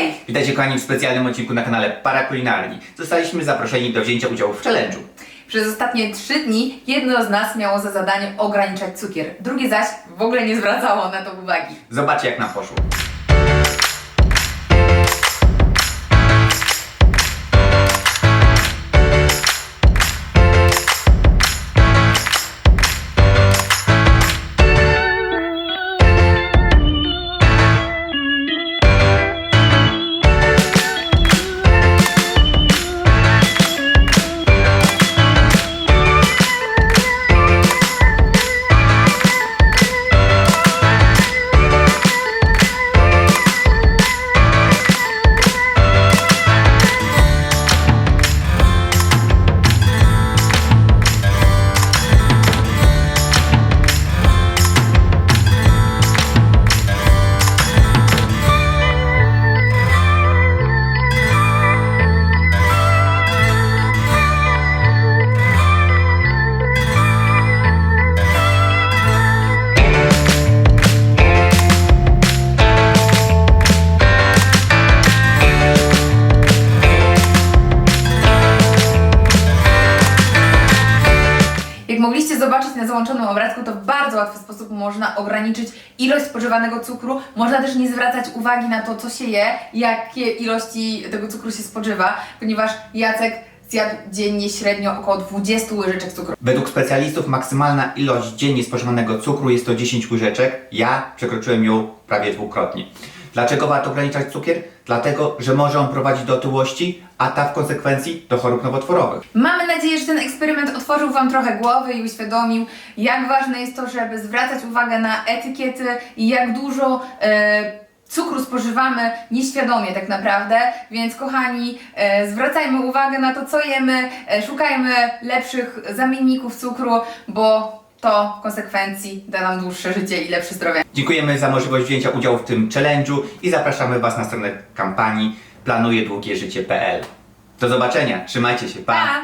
Hej! Witajcie kochani w specjalnym odcinku na kanale Parakulinarni. Zostaliśmy zaproszeni do wzięcia udziału w challenge'u. Przez ostatnie trzy dni jedno z nas miało za zadanie ograniczać cukier, drugie zaś w ogóle nie zwracało na to uwagi. Zobaczcie jak nam poszło. Mogliście zobaczyć na załączonym obrazku, to w bardzo łatwy sposób można ograniczyć ilość spożywanego cukru. Można też nie zwracać uwagi na to, co się je, jakie ilości tego cukru się spożywa, ponieważ Jacek zjadł dziennie średnio około 20 łyżeczek cukru. Według specjalistów maksymalna ilość dziennie spożywanego cukru jest to 10 łyżeczek. Ja przekroczyłem ją prawie dwukrotnie. Dlaczego warto ograniczać cukier? Dlatego, że może on prowadzić do otyłości, a ta w konsekwencji do chorób nowotworowych. Mamy nadzieję, że ten eksperyment otworzył Wam trochę głowy i uświadomił, jak ważne jest to, żeby zwracać uwagę na etykiety i jak dużo e, cukru spożywamy nieświadomie tak naprawdę. Więc kochani, e, zwracajmy uwagę na to, co jemy, e, szukajmy lepszych zamienników cukru, bo to w konsekwencji da nam dłuższe życie i lepsze zdrowie. Dziękujemy za możliwość wzięcia udziału w tym challenge'u i zapraszamy Was na stronę kampanii planujedługieżycie.pl. Do zobaczenia, trzymajcie się, pa! Pa!